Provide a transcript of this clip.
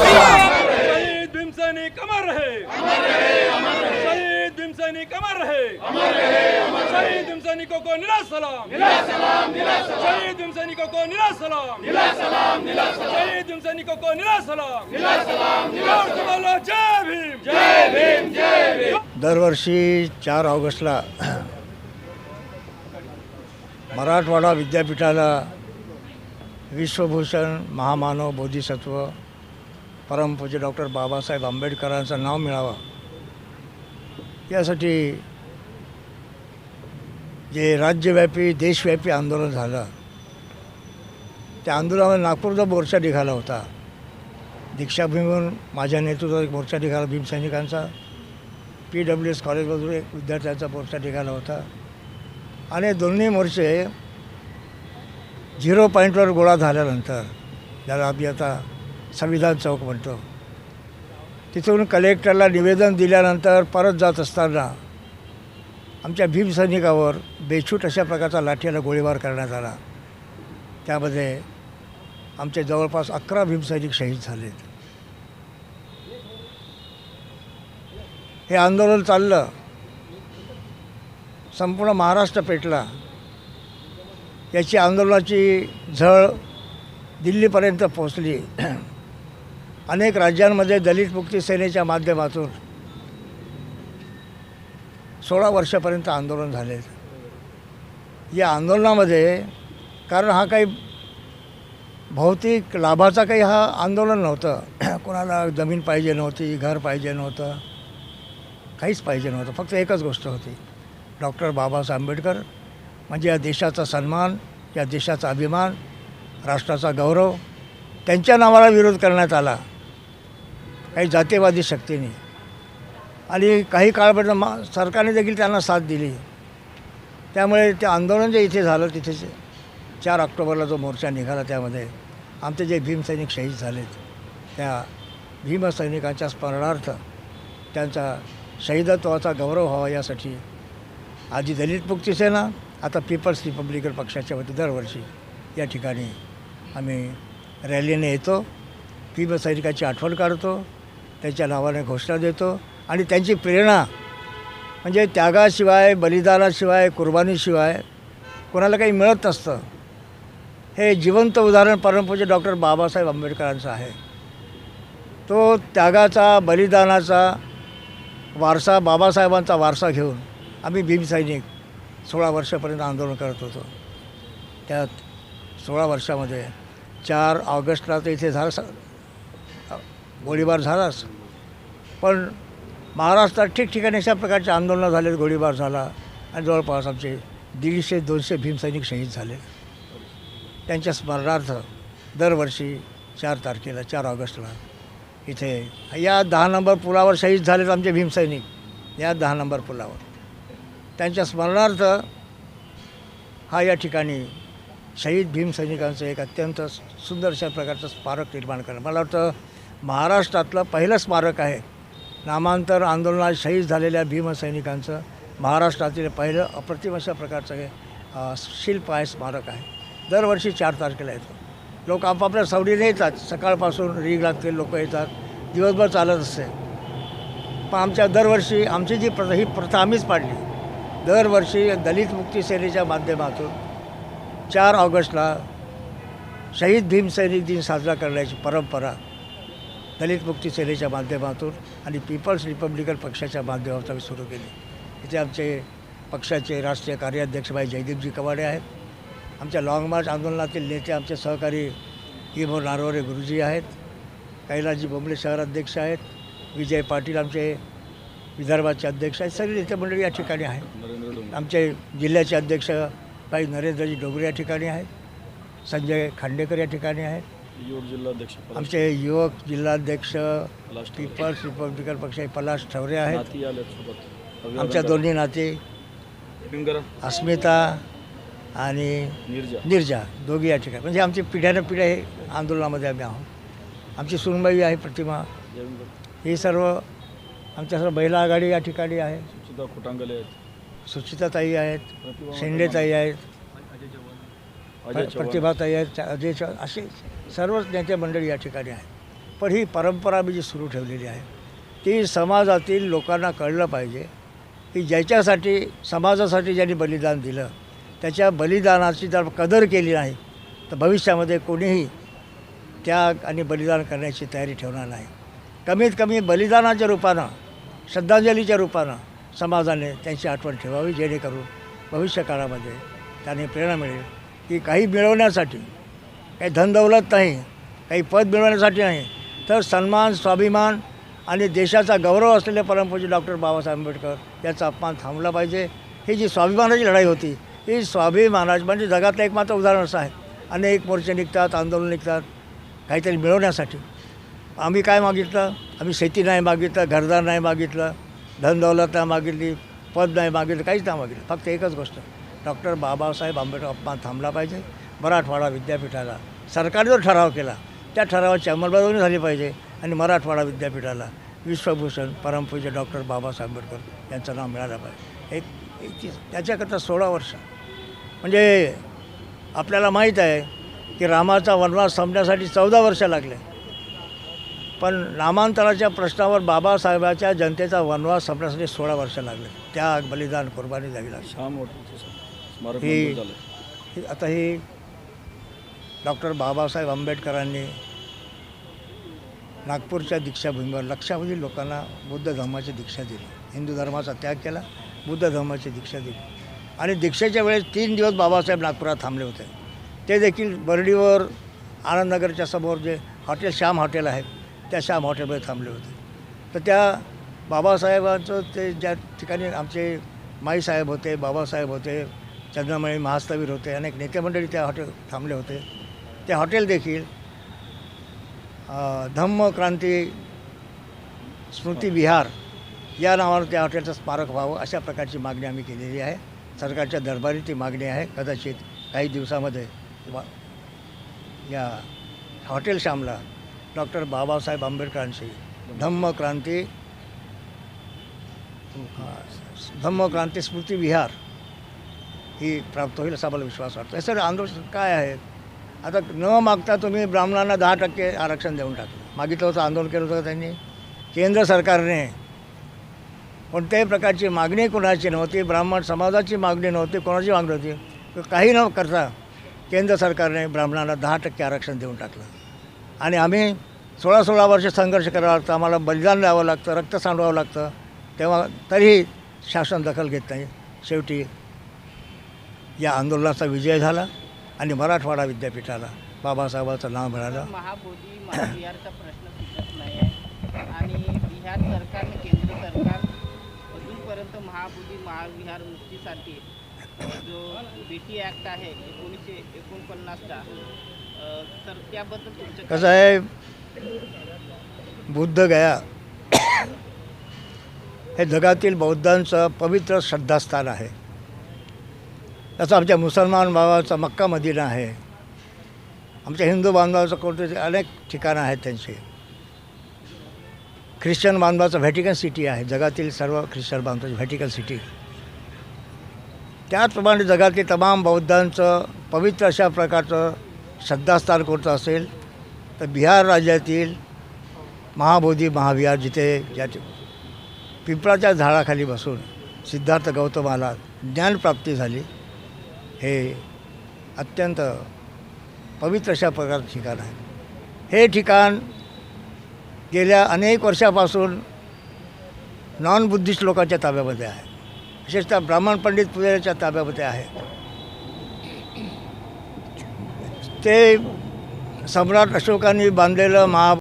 शहीद भीमसैनिक अमर रहे। शहीद भीमसैनिक अमर रहे। शहीद भीमसैनिकों को निरा सलाम शहीद भीमसैनिकों को निरा सलाम शहीद भीमसैनिकों को निरा सलाम जोर से बोलो जय भीम। जय भीम जय भीम। दरवर्षी चार ऑगस्टला मराठवाडा विद्यापीठाला विश्वभूषण महामानव बोधिसत्व परमपूज्य डॉक्टर बाबासाहेब आंबेडकरांचं नाव मिळावं. यासाठी जे राज्यव्यापी देशव्यापी आंदोलन झालं त्या आंदोलनामध्ये नागपूरचा मोर्चा निघाला होता दीक्षाभूमीवरून माझ्या नेतृत्वात एक मोर्चा निघाला भीमसैनिकांचा पी डब्ल्यू एस कॉलेजमधून एक विद्यार्थ्यांचा मोर्चा निघाला होता. आणि दोन्ही मोर्चे झिरो पॉईंटवर गोळा झाल्यानंतर ज्याला आम्ही आता संविधान चौक म्हणतो तिथून कलेक्टरला निवेदन दिल्यानंतर परत जात असताना आमच्या भीमसैनिकावर बेछूट अशा प्रकारचा लाठीला गोळीबार करण्यात आला. त्यामध्ये आमचे जवळपास अकरा भीमसैनिक शहीद झालेत. हे आंदोलन चाललं. संपूर्ण महाराष्ट्र पेटला. याची आंदोलनाची झळ दिल्लीपर्यंत पोचली अनेक राज्यांमध्ये दलित मुक्ती सेनेच्या माध्यमातून सोळा वर्षापर्यंत आंदोलन झाले. या आंदोलनामध्ये कारण हा काही भौतिक लाभाचा काही हा आंदोलन नव्हतं. कोणाला जमीन पाहिजे नव्हती घर पाहिजे नव्हतं काहीच पाहिजे नव्हतं फक्त एकच गोष्ट होती. डॉक्टर बाबासाहेब आंबेडकर म्हणजे या देशाचा सन्मान या देशाचा अभिमान राष्ट्राचा गौरव त्यांच्या नावाला विरोध करण्यात आला. काही जातीवादी शक्तीने. आणि काही काळपर्यंत मा सरकारने देखील त्यांना साथ दिली. त्यामुळे ते आंदोलन जे इथे झालं तिथे चार ऑक्टोबरला जो मोर्चा निघाला त्यामध्ये आमचे जे भीमसैनिक शहीद झालेत त्या भीमसैनिकांच्या स्मरणार्थ त्यांचा शहीदत्वाचा गौरव व्हावा यासाठी आधी दलित मुक्ती सेना आता पीपल्स रिपब्लिकन पक्षाच्या वती दरवर्षी या ठिकाणी आम्ही रॅलीने येतो. भीमसैनिकाची आठवण काढतो. त्यांच्या नावाने घोषणा देतो. आणि त्यांची प्रेरणा म्हणजे त्यागाशिवाय बलिदानाशिवाय कुर्बानीशिवाय कोणाला काही मिळत नसतं. हे जिवंत उदाहरण परमपूज्य डॉक्टर बाबासाहेब आंबेडकरांचं आहे. तो त्यागाचा बलिदानाचा वारसा बाबासाहेबांचा वारसा घेऊन आम्ही भीमसैनिक सोळा वर्षापर्यंत आंदोलन करत होतो. त्यात सोळा वर्षामध्ये चार ऑगस्टला तर इथे झालं गोळीबार झालाच. पण महाराष्ट्रात ठिकठिकाणी अशा प्रकारचे आंदोलनं झाले गोळीबार झाला आणि जवळपास आमचे दीडशे दोनशे भीमसैनिक शहीद झाले. त्यांच्या स्मरणार्थ दरवर्षी चार तारखेला चार ऑगस्टला इथे या दहा नंबर पुलावर शहीद झालेत आमचे भीमसैनिक या दहा नंबर पुलावर. त्यांच्या स्मरणार्थ हा या ठिकाणी शहीद भीमसैनिकांचं एक अत्यंत सुंदर अशा प्रकारचं स्मारक निर्माण करणं मला वाटतं महाराष्ट्रातलं पहिलं स्मारक आहे. नामांतर आंदोलनात शहीद झालेल्या भीमसैनिकांचं महाराष्ट्रातील पहिलं अप्रतिम अशा प्रकारचं हे शिल्प आहे स्मारक आहे. दरवर्षी चार तारखेला येतो. लोक आपापल्या सवडीने येतात. सकाळपासून रीग लागतील लोक येतात. दिवसभर चालत असते. पण आमच्या दरवर्षी आमची जी प्रथा ही प्रथा आम्हीच पाडली. दरवर्षी दलित मुक्ती सेनेच्या माध्यमातून चार ऑगस्टला शहीद भीमसैनिक दिन साजरा करण्याची परंपरा दलित मुक्ती सेनेच्या माध्यमातून आणि पीपल्स रिपब्लिकन पक्षाच्या माध्यमातून सुरू केली. इथे आमचे पक्षाचे राष्ट्रीय कार्याध्यक्ष भाई जयदीपजी कवाडे आहेत. आमच्या लाँग मार्च आंदोलनातील नेते आमचे सहकारी इमो नारवरे गुरुजी आहेत. कैलासजी बोंबले शहराध्यक्ष आहेत. विजय पाटील आमचे विदर्भाचे अध्यक्ष आहेत. सगळे नेते मंडळी या ठिकाणी आहेत. आमचे जिल्ह्याचे अध्यक्ष भाई नरेंद्रजी डोगरे या ठिकाणी आहेत. संजय खांडेकर या ठिकाणी आहेत. युवक जिल्हाध्यक्ष आमचे युवक जिल्हाध्यक्ष. पीपल्स रिपब्लिकन पक्ष पलाश ठवरे आहेत. आमच्या दोन्ही नाते अस्मिता आणि निर्जा. निर्जा दोघी या ठिकाणी. म्हणजे आमची पिढ्यानं पिढ्या हे आंदोलनामध्ये आम्ही आहोत. आमची सुनबाई आहे प्रतिमा. ही सर्व आमच्या सर्व महिला आघाडी या ठिकाणी आहे. सुचिता खुटांगले आहेत. सुचिताताई आहेत प्रतिभा शेंडेताई आहेत अजय चव्हाण. प्रतिभाताई आहेत चा- अजय चव्हाण असे सर्वच नेते मंडळी या ठिकाणी आहेत. पण ही परंपरा मी जी सुरू ठेवलेली आहे ती समाजातील लोकांना कळलं पाहिजे की ज्याच्यासाठी समाजासाठी ज्यांनी बलिदान दिलं त्याच्या बलिदानाची जर कदर केली नाही तर भविष्यामध्ये कोणीही त्याग आणि बलिदान करण्याची तयारी ठेवणार नाही. कमीत कमी बलिदानाच्या रूपानं श्रद्धांजलीच्या रूपानं समाजाने त्यांची आठवण ठेवावी जेणेकरून भविष्य काळामध्ये त्याने प्रेरणा मिळेल की काही मिळवण्यासाठी काही धनदौलत नाही काही पद मिळवण्यासाठी नाही तर सन्मान स्वाभिमान आणि देशाचा गौरव असलेले परमपूजी डॉक्टर बाबासाहेब आंबेडकर याचा अपमान थांबला पाहिजे. ही जी स्वाभिमानाची लढाई होती ही स्वाभिमानाची म्हणजे जगातलं एकमात्र उदाहरण असं आहे. अनेक मोर्चे निघतात आंदोलन निघतात काहीतरी मिळवण्यासाठी. आम्ही काय मागितलं? आम्ही शेती नाही मागितलं घरदार नाही मागितलं धनदौलत नाही मागितली पद नाही मागितलं काहीच नाही मागितलं. फक्त एकच गोष्ट डॉक्टर बाबासाहेब आंबेडकर अपमान थांबला पाहिजे. मराठवाडा विद्यापीठाला सरकारने जो ठराव केला त्या ठरावाची अंमलबजावणी झाली पाहिजे. आणि मराठवाडा विद्यापीठाला विश्वभूषण परमपूज्य डॉक्टर बाबासाहेब आंबेडकर यांचं नाव मिळालं पाहिजे. एक एक- त्याच्याकरता सोळा वर्ष. म्हणजे आपल्याला माहीत आहे की रामाचा वनवास संपण्यासाठी चौदा वर्ष लागले. पण नामांतराच्या प्रश्नावर बाबासाहेबाच्या जनतेचा वनवास संपण्यासाठी सोळा वर्ष लागले. त्याग बलिदान कुर्बानी द्यावी लागली ही- आता ही डॉक्टर बाबासाहेब आंबेडकरांनी नागपूरच्या दीक्षाभूमीवर लक्षावधी लोकांना बुद्ध धर्माची दीक्षा दिली. हिंदू धर्माचा त्याग केला बुद्ध धर्माची दीक्षा दिली. आणि दीक्षेच्या वेळेस तीन दिवस बाबासाहेब नागपुरात थांबले होते. ते देखील बर्डीवर आनंदनगरच्या समोर जे हॉटेल श्याम हॉटेल आहे त्या श्याम हॉटेलमध्ये थांबले होते. तर त्या बाबासाहेबांचं ते ज्या ठिकाणी आमचे माईसाहेब होते बाबासाहेब होते चंद्रमणी महास्तवीर होते अनेक नेते मंडळी त्या हॉटेल थांबले होते. ते हॉटेल देखील धम्म क्रांती स्मृती विहार या नावानं त्या हॉटेलचं स्मारक व्हावं अशा प्रकारची मागणी आम्ही केलेली आहे. सरकारच्या दरबारी ती मागणी आहे. कदाचित काही दिवसामध्ये या हॉटेल श्यामला डॉक्टर बाबासाहेब आंबेडकरांची धम्म क्रांती धम्म क्रांती स्मृती विहार ही प्राप्त होईल असा मला विश्वास वाटतो. हे सर आंदोलन काय आहे आता न मागता तुम्ही ब्राह्मणांना दहा टक्के आरक्षण देऊन टाकलं. मागितलं होतं आंदोलन केलं होतं त्यांनी? केंद्र सरकारने. कोणत्याही प्रकारची मागणी कोणाची नव्हती ब्राह्मण समाजाची मागणी नव्हती कोणाची मागणी होती काही न करता केंद्र सरकारने ब्राह्मणांना दहा टक्के आरक्षण देऊन टाकलं. आणि आम्ही सोळा सोळा वर्ष संघर्ष करावा लागतं. आम्हाला बलिदान द्यावं लागतं रक्त सांडवावं लागतं. तेव्हा तरीही शासन दखल घेत नाही. शेवटी या आंदोलनाचा विजय झाला आणि मराठवाडा विद्यापीठाला बाबासाहेबांचं नाव मिळालं. महाबोधी महाविहारचा प्रश्न सुटत नाही आहे. आणि बिहार सरकारने केंद्र सरकार अजूनपर्यंत महाबोधी महाविहार मुक्तीसाठी जो बी टी ॲक्ट आहे एकोणीसशे एकोणपन्नासचा तर त्याबद्दल तुमचं कसं आहे बुद्ध गया. हे जगातील बौद्धांचं पवित्र श्रद्धास्थान आहे. तसं आमच्या मुसलमान बाबाचा मक्का मदिना आहे. आमच्या हिंदू बांधवाचं कोणते अनेक ठिकाणं आहेत त्यांची. ख्रिश्चन बांधवाचं व्हॅटिकन सिटी आहे जगातील सर्व ख्रिश्चन बांधवाची व्हॅटिकन सिटी त्याचप्रमाणे जगातील तमाम बौद्धांचं पवित्र अशा प्रकारचं श्रद्धास्थान कोणतं असेल तर बिहार राज्यातील महाबोधी महाविहार जिथे ज्या पिंपळाच्या झाडाखाली बसून सिद्धार्थ गौतमाला ज्ञानप्राप्ती झाली हे अत्यंत पवित्र अशा प्रकारचं ठिकाण आहे. हे ठिकाण गेल्या अनेक वर्षापासून नॉन बुद्धिस्ट लोकांच्या ताब्यामध्ये आहे. विशेषतः ब्राह्मण पंडित पुजाऱ्याच्या ताब्यामध्ये आहे. તે સમ્રાટ અશોકાની બાંધેલા મહા